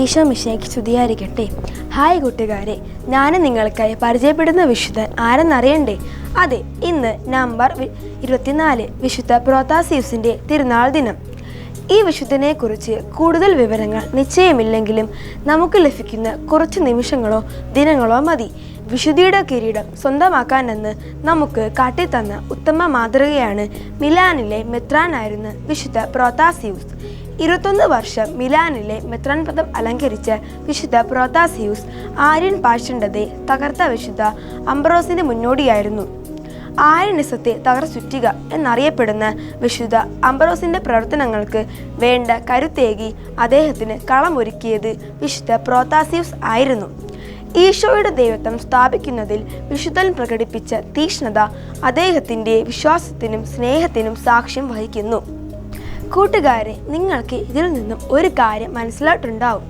ഈശോ മിശയ്ക്ക് സ്തുതിയായിരിക്കട്ടെ. ഹായ് കൂട്ടുകാരെ. ഞാൻ നിങ്ങൾക്കായി പരിചയപ്പെടുന്ന വിശുദ്ധൻ ആരെന്നറിയണ്ടേ? അതെ ഇന്ന് നമ്പർ ഇരുപത്തിനാല് വിശുദ്ധ പ്രോത്താസീവ്സിന്റെ തിരുനാൾ ദിനം. ഈ വിശുദ്ധനെക്കുറിച്ച് കൂടുതൽ വിവരങ്ങൾ നിശ്ചയമില്ലെങ്കിലും നമുക്ക് ലഭിക്കുന്ന കുറച്ച് നിമിഷങ്ങളോ ദിനങ്ങളോ മതി. വിശുദ്ധിയുടെ കിരീടം സ്വന്തമാക്കാനെന്ന് നമുക്ക് കാട്ടിത്തന്ന ഉത്തമ മാതൃകയാണ് മിലാനിലെ മെത്രാനായിരുന്ന വിശുദ്ധ പ്രോത്താസ്യൂസ് ഇരുപത്തൊന്ന് വർഷം മിലാനിലെ മെത്രാൻ പദം അലങ്കരിച്ച വിശുദ്ധ പ്രോതാസിയൂസ് ആര്യൻ പാഷണ്ടതെ തകർത്ത വിശുദ്ധ അംബ്രോസിന് മുന്നോടിയായിരുന്നു. ആര്യനിസത്തെ തകർച്ചുറ്റുക എന്നറിയപ്പെടുന്ന വിശുദ്ധ അംബ്രോസിന്റെ പ്രവർത്തനങ്ങൾക്ക് വേണ്ട കരുത്തേകി അദ്ദേഹത്തിന് കളമൊരുക്കിയത് വിശുദ്ധ പ്രോതാസിയൂസ് ആയിരുന്നു. ഈശോയുടെ ദൈവത്വം സ്ഥാപിക്കുന്നതിൽ വിശുദ്ധൻ പ്രകടിപ്പിച്ച തീക്ഷ്ണത അദ്ദേഹത്തിന്റെ വിശ്വാസത്തിനും സ്നേഹത്തിനും സാക്ഷ്യം വഹിക്കുന്നു. കൂട്ടുകാരെ നിങ്ങൾക്ക് ഇതിൽ നിന്നും ഒരു കാര്യം മനസ്സിലായിട്ടുണ്ടാവും.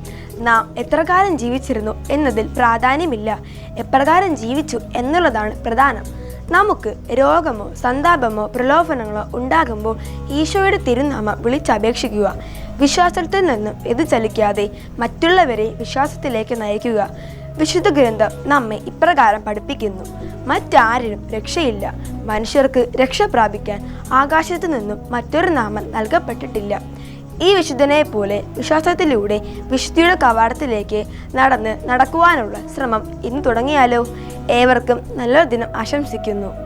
നാം എത്ര കാലം ജീവിച്ചിരുന്നു എന്നതിൽ പ്രാധാന്യമില്ല. എപ്രകാരം ജീവിച്ചു എന്നുള്ളതാണ് പ്രധാനം. നമുക്ക് രോഗമോ സന്താപമോ പ്രലോഭനങ്ങളോ ഉണ്ടാകുമ്പോൾ ഈശോയുടെ തിരുനാമം വിളിച്ചപേക്ഷിക്കുക വിശ്വാസത്തിൽ നിന്നും വ്യതിചലിക്കാതെ മറ്റുള്ളവരെ വിശ്വാസത്തിലേക്ക് നയിക്കുക. വിശുദ്ധ ഗ്രന്ഥം നമ്മെ ഇപ്രകാരം പഠിപ്പിക്കുന്നു. മറ്റാരിനും രക്ഷയില്ല. മനുഷ്യർക്ക് രക്ഷ പ്രാപിക്കാൻ ആകാശത്തു നിന്നും മറ്റൊരു നാമം നൽകപ്പെട്ടിട്ടില്ല. ഈ വിശുദ്ധനെ പോലെ വിശ്വാസത്തിലൂടെ വിശുദ്ധിയുടെ കവാടത്തിലേക്ക് നടന്ന് നടക്കുവാനുള്ള ശ്രമം ഇന്ന് തുടങ്ങിയാലോ? ഏവർക്കും നല്ലൊരു ദിനം ആശംസിക്കുന്നു.